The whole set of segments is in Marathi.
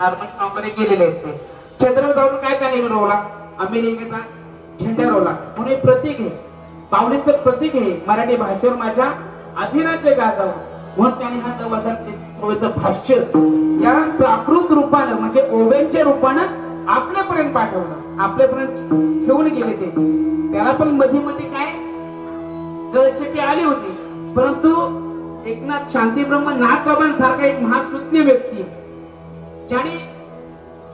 हार्मोनियमकडे गेलेले आहेत ते. चंद्र जाऊन काय त्याने रोवला? अमेरिकेचा झेंडा रोवला. म्हणून प्रतीक आहे. पावलीचं प्रतीक आहे. मराठी भाषेवर माझ्या अधीनाचे गाजावं. म्हणून त्याने हा नऊ भाष्य. या प्राकृत रूपानं म्हणजे ओव्यांच्या रूपानं आपल्यापर्यंत पाठवलं. आपल्यापर्यंत ठेवून गेले ते. त्याला पण मध्ये मध्ये काय? गळचटी आली होती. परंतु एकनाथ शांतीब्रह्म नाथबाबांसारखा एक महासूज्ञ व्यक्ती आहे. ज्याने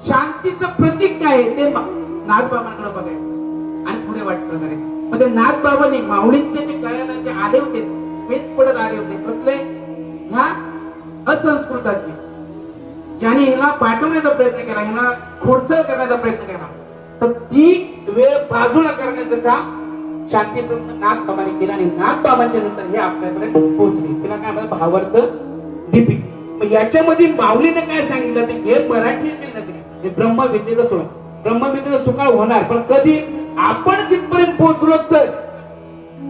शांतीचं प्रतीक काय आहे ते नाथबाबांकडे बघायचं आणि पुढे वाटत करायचं म्हणजे नाथबाबांनी माऊलींचे जे गळ्याला जे आले होते तेच पडत आले होते. कसले? ह्या असंस्कृताचे ज्याने हिला पाठवण्याचा प्रयत्न केला हिला खोडसळ करण्याचा प्रयत्न केला. तर ती वेळ बाजूला करण्याचं काम शांती नाथ बाबांनी केलं आणि नाथ बाबांच्या नंतर हे आपल्यापर्यंत पोहोचले. तिला काय म्हणतात भावार्थ दीपिक. मग याच्यामध्ये माऊलीने काय सांगितलं ते? हे मराठीचे नगरी हे ब्रह्मविद्येचं सुख ब्रह्मविद्येचं सुखाळ होणार. पण कधी आपण तिथपर्यंत पोहोचलो तर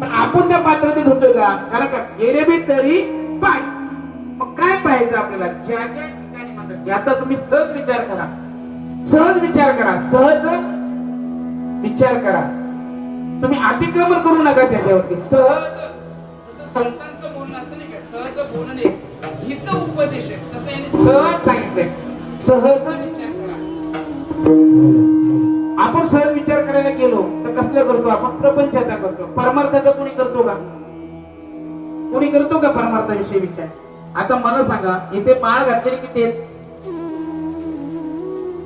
पण आपण त्या पात्रतेत होतो का? कारण का? गेले बी तरी पाय. मग काय पाहायचं आपल्याला? ज्या ज्या ठिकाणी म्हणतात याचा तुम्ही सहज विचार करा. सहज विचार करा. सहज विचार करा. तुम्ही अतिक्रमण करू नका त्याच्यावरती. सहज जसं संतांचं बोलणं असतं नाही का? सहज बोलणे. हित उपदेश आहे तसं यांनी सहज सांगितलंय. सहज विचार करा. आपण सहज विचार करायला गेलो तर कसल्या करतो आपण? प्रपंचाचा करतो. परमार्थाचा कोणी करतो का? कोणी करतो का परमार्थाविषयी विचार? आता मला सांगा इथे माळ घातलेली किती आहेत?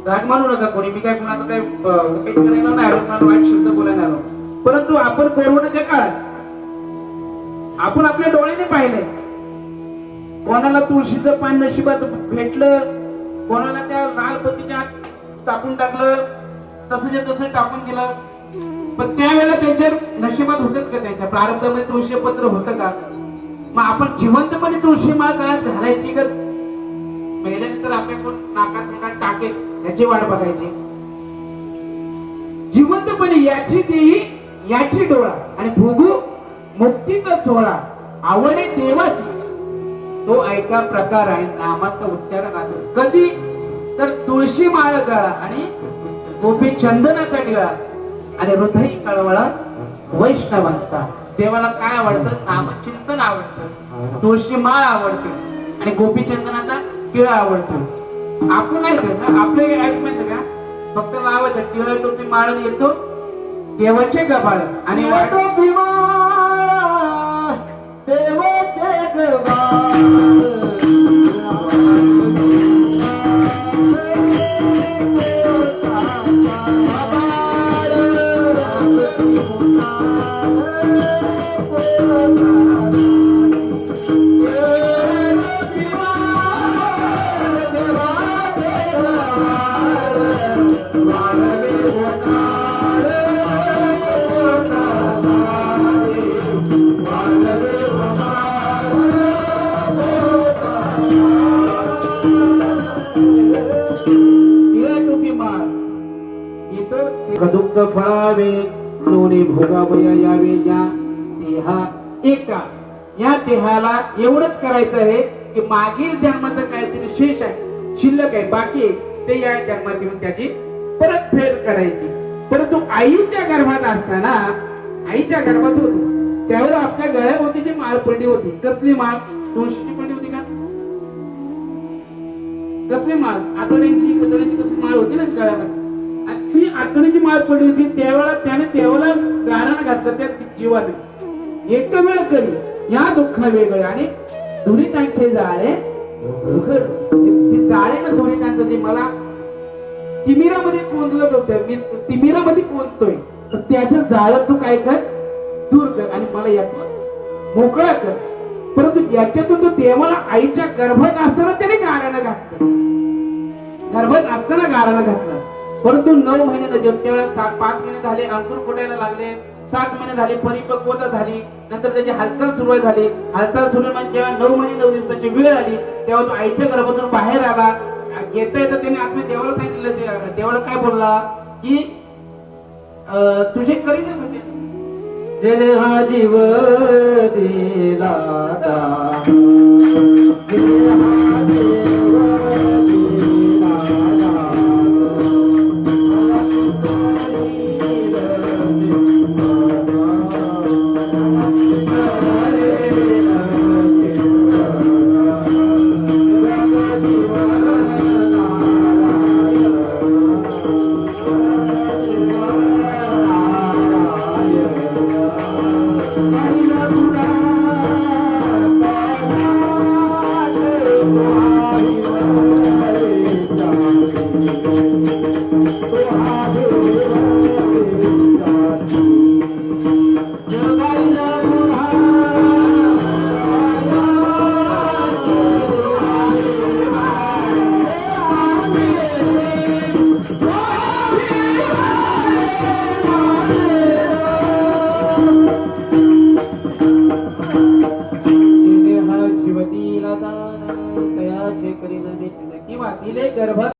राग मानू नका कोणी. मी काय कोणाचं काय काही करायला नाही आलो वाईट शब्द बोलायला आलो. परंतु आपण कोरोनाच्या काळात आपण आपल्या डोळ्याने पाहिलंय. कोणाला तुळशीचं पान नशिबात भेटलं कोणाला त्या लालपतीच्या टाकून टाकलं तसं तसं टाकून दिलं. पण त्यावेळेला त्यांच्या नशिबात होतात का त्यांच्या? प्रारंभामध्ये तुळशी पत्र होतं का? मग आपण जिवंतपणे तुळशी माळ काळात घालायची का? आपल्या कोण नाकात नाकात टाकेल याची वाट बघायची. जिवंतपणे याची देही याची डोळा आणि भोगू मुक्तीचा सोहळा. आवडे देवाची तो ऐका प्रकार आहे नामाचा उच्चारण आहे कधी? तर तुळशी माळ गळा आणि गोपी चंदनाचा टिळा आणि हृदय कळवळा वैष्णवांचा देवाला काय आवडतं? नामचिंतन आवडतं. तुळशी माळ आवडते. आणि गोपी चंदनाचा टिळा आवडतो. आपण नाही ना आपले ऐक माहिती का? फक्त लावायचं टिळा टोपी माळ येतो. देवाचे गबाळ. आणि वाटो देवाचे गबाळ. टिळा इथं फळावे लोणे भोगावया यावे या देहा एका. या देहाला एवढंच करायचं आहे की मागील जन्माचं काहीतरी शेष आहे शिल्लक आहे बाकी ते या जन्मात येऊन त्याची परतफेड करायची. परंतु आईच्या गर्भात असताना आईच्या गर्भात होतो. त्यावर आपल्या गळ्यावरती जी माळ पडली होती. कसली माळ? तुळशीची पडली होती का? कसली माळ? आठवड्यांची कसली माळ होती ना गळ्यावर? ती आखणीची माळ पडली होती त्यावेळेला त्याने देवाला गारानं घातलं त्या जीवाने. एक वेळ करी या दुःखा वेगळे आणि दुरितांचे जाळे जाळे ना दुरितांचं ते मला तिमिरामध्ये कोंदलं होतं. मी तिमिरामध्ये कोंदतोय. तर त्याचं जाळं तू काय कर? दूर कर आणि मला यातून मोकळा कर. परंतु याच्यातून तो देवाला आईच्या गर्भात असताना त्याने गारानं घातलं. गर्भात असताना गाराला घातलं. परंतु नऊ महिने जेव्हा सात पाच महिने झाले अंकुर फुटायला लागले. सात महिने झाले परिपक्वता झाली. नंतर त्याची हालचाल सुरुवात झाली. हालचाल सुरू म्हणजे जेव्हा नऊ महिने नऊ दिवसाची वेळ आली तेव्हा तो आईच्या गर्भातून बाहेर आला. येता येता त्याने आत्मे देवाला सांगितलं देवाला काय बोलला? की अं, तुझे करीन म्हणजे हा जीव